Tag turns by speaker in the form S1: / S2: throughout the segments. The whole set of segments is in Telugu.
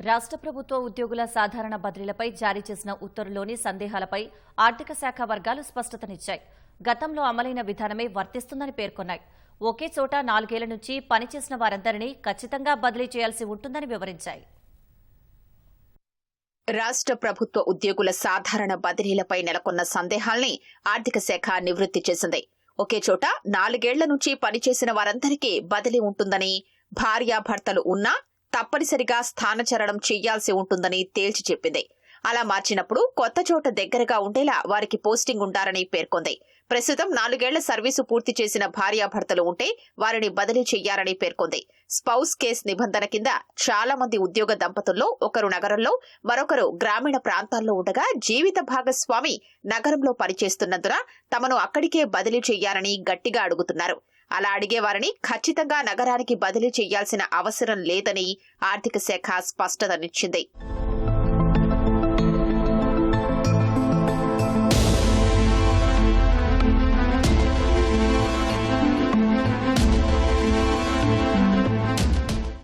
S1: రాష్ట్ర ప్రభుత్వ ఉద్యోగుల సాధారణ బదిలీలపై జారీ చేసిన ఉత్తర్వులోని సందేహాలపై ఆర్థిక శాఖ వర్గాలు స్పష్టతనిచ్చాయి. గతంలో అమలైన విధానమే వర్తిస్తుందని పేర్కొన్నాయి. ఒకే చోట నాలుగేళ్ళ నుంచి పనిచేసిన వారందరినీ ఖచ్చితంగా బదిలీ చేయాల్సి ఉంటుందని వివరించాయి.
S2: రాష్ట్ర ప్రభుత్వ ఉద్యోగుల సాధారణ బదిలీలపై నెలకొన్న సందేహాల్ని ఆర్థిక శాఖ నివృత్తి చేసింది. ఒకే చోట నాలుగేళ్ళ నుంచి పనిచేసిన వారందరికీ బదిలీ ఉంటుందని భార్యాభర్తలు ఉన్నా తప్పనిసరిగా స్థానచరణం చెయ్యాల్సి ఉంటుందని తేల్చి చెప్పింది. అలా మార్చినప్పుడు కొత్త చోట దగ్గరగా ఉండేలా వారికి పోస్టింగ్ ఉండాలని పేర్కొంది. ప్రస్తుతం నాలుగేళ్ళ సర్వీసు పూర్తి చేసిన భార్యాభర్తలు ఉంటే వారిని బదిలీ చెయ్యాలని పేర్కొంది. స్పౌస్ కేస్ నిబంధన కింద చాలా మంది ఉద్యోగ దంపతుల్లో ఒకరు నగరంలో మరొకరు గ్రామీణ ప్రాంతాల్లో ఉండగా జీవిత భాగస్వామి నగరంలో పనిచేస్తున్నందున తమను అక్కడికే బదిలీ చెయ్యాలని గట్టిగా అడుగుతున్నారు. అలా అడిగే వారిని ఖచ్చితంగా నగరానికి బదిలీ చేయాల్సిన అవసరం లేదని ఆర్థిక శాఖ స్పష్టతనిచ్చింది.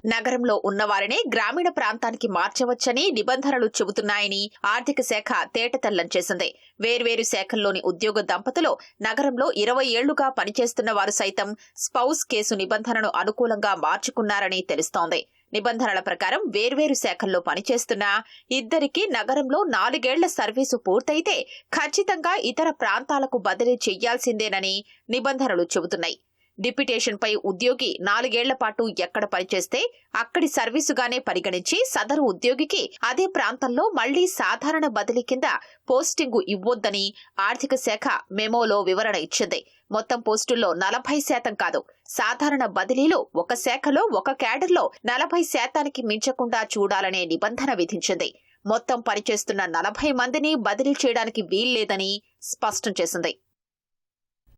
S2: నగరంలో ఉన్నవారినే గ్రామీణ ప్రాంతానికి మార్చవచ్చని నిబంధనలు చెబుతున్నాయని ఆర్థిక శాఖ తేటతెల్లం చేసింది. వేర్వేరు శాఖల్లోని ఉద్యోగ దంపతులు నగరంలో ఇరవై ఏళ్ళుగా పనిచేస్తున్న వారు సైతం స్పౌస్ కేసు నిబంధనను అనుకూలంగా మార్చుకున్నారని తెలుస్తోంది. నిబంధనల ప్రకారం వేర్వేరు శాఖల్లో పనిచేస్తున్న ఇద్దరికి నగరంలో నాలుగేళ్ళ సర్వీసు పూర్తయితే ఖచ్చితంగా ఇతర ప్రాంతాలకు బదిలీ చెయ్యాల్సిందేనని నిబంధనలు చెబుతున్నాయి. డిప్యుటేషన్ పై ఉద్యోగి నాలుగేళ్ళ పాటు ఎక్కడ పనిచేస్తే అక్కడి సర్వీసుగానే పరిగణించి సదరు ఉద్యోగికి అదే ప్రాంతంలో మళ్ళీ సాధారణ బదిలీ కింద పోస్టింగు ఇవ్వొద్దని ఆర్థిక శాఖ మెమోలో వివరణ ఇచ్చింది. మొత్తం పోస్టుల్లో నలభై శాతం కాదు. సాధారణ బదిలీలు ఒక శాఖలో ఒక క్యాడర్లో నలభై శాతానికి మించకుండా చూడాలనే నిబంధన విధించింది. మొత్తం పనిచేస్తున్న నలభై మందిని బదిలీ చేయడానికి వీల్లేదని స్పష్టం చేసింది.